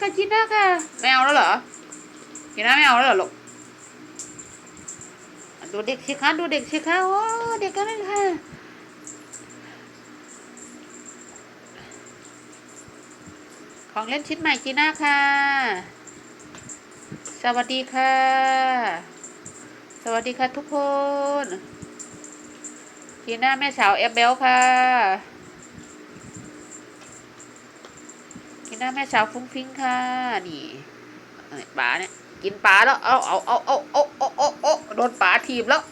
ค่ะจีน่าค่ะไม่เอาแล้วเหรอจีน่าไม่เอาแล้วเหรอลูกดูเด็กสิคะดูเด็กสิคะโอ้เด็กกันเลยค่ะของเล่นชิ้นใหม่จีน่าค่ะ สวัสดีค่ะ สวัสดีค่ะทุกคนจีน่าแม่สาวแอบเบลค่ะ จีน่าแม่สาวฟุ้งฟิ้งค่ะ นี่ป๋าเนี่ย กินป๋าแล้ว เอาเอาเอาเอาเอาเอาเอาเอาโดนป๋าถีบแล้ว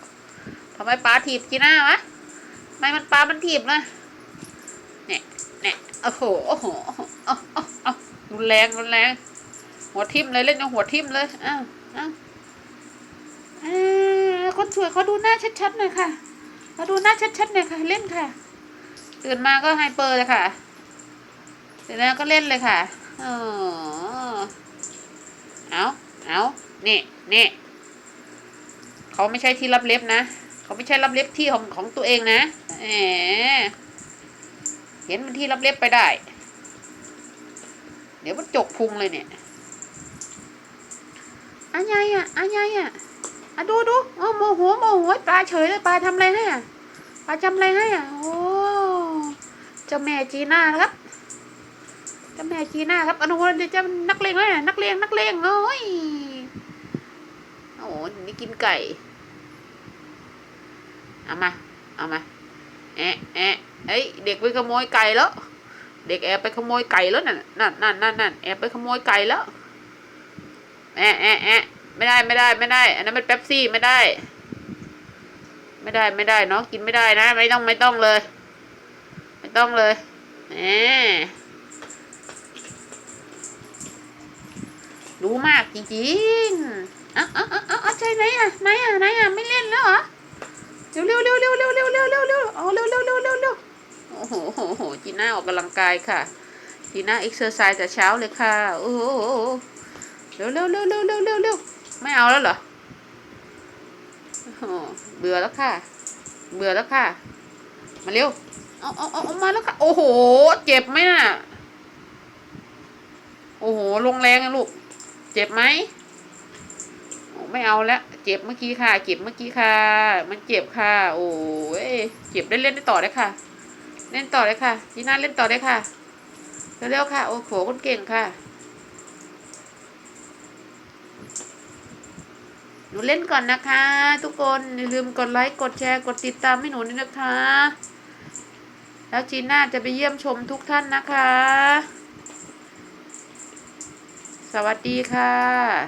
ทำไมป๋าถีบจีน่าวะทำไมมันป๋ามันถีบนะเนี่ยเนี่ยโอ้โหโอ้โหโอ้โหโอ้โหโอ้โหรุนแรงรุนแรง หัวทิ่มเลยเล่นจนหัวทิ่มเลยอ้าวอ้าวอ่อคนสวยเขาดูหน้าชัดๆหน่อยค่ะเขาดูหน้าชัดๆหน่อยค่ะ เล่นค่ะ ตื่นมาก็ไฮเปอร์เลยค่ะ ตื่นมาก็เล่นเลยค่ะอ๋อเอาเอานี่นี่เขาไม่ใช่ที่รับเล็บนะ เขาไม่ใช่รับเล็บที่ของของตัวเองนะแหมเห็นมันที่รับเล็บไปได้ เดี๋ยวมันจกพุงเลยเนี่ยอะไงอะอะไงอะอะดูดูโอ้โมโหโมโหปลาเฉยเลยปลาทำอะไรให้อะปลาทำอะไรให้อะโอ้เจ้าแม่จีน่าครับ จ้าแม่จีน่าครับอนุวัฒน์เจ้านักเลงเลยนักเลงนักเลงโอ้ยโอ้โหนี่กินไก่ เอามา เอามา แอะแอะเอ้ยเด็กไปขโมยไก่แล้ว เด็กแอบไปขโมยไก่แล้วนั่นนั่นนั่นนั่นนั่นแอบไปขโมยไก่แล้ว แอะแอะแอะไม่ได้ไม่ได้ไม่ได้ อันนั้นเป็นเป๊ปซี่ไม่ได้ ไม่ได้ไม่ได้เนาะกินไม่ได้นะ ไม่ต้องไม่ต้องเลย ไม่ต้องเลยแหม รู้มากจริงๆเอ้าเอาเอ้าเอ้าเอใจไหนอะไหนอะไหนอะไม่เล่นแล้วเหรอเร็วเร็วเร็วเร็วเร็วเร็วเร็วเร็วเร็วเอาเร็วเร็วเร็วเร็วเร็วโอ้โหโอ้โหจีน่าออกกำลังกายค่ะจีน่าเอ็กซ์เซอร์ไซส์แต่เช้าเลยค่ะ โอ้โหเร็วเร็วเร็วเร็วเร็วเร็วเร็วไม่เอาแล้วเหรอโอ้เบื่อแล้วค่ะ เบื่อแล้วค่ะ มาเร็วเอาเอาเอาเอามาแล้วค่ะ โอ้โห เจ็บไหมน่ะ โอ้โห ลงแรงอะลูก เจ็บไหมโอ้ไม่เอาแล้วเจ็บเมื่อกี้ค่ะ เจ็บเมื่อกี้ค่ะ มันเจ็บค่ะ โอ้ยเจ็บได้เล่นได้ต่อได้ค่ะ เล่นต่อได้ค่ะจีน่าเล่นต่อได้ค่ะเร็วๆค่ะ โอ้โหคนเก่งค่ะหนูเล่นก่อนนะคะ ทุกคนอย่าลืมกดไลค์กดแชร์กดติดตามให้หนูด้วยนะคะ แล้วจีน่าจะไปเยี่ยมชมทุกท่านนะคะ สวัสดีค่ะ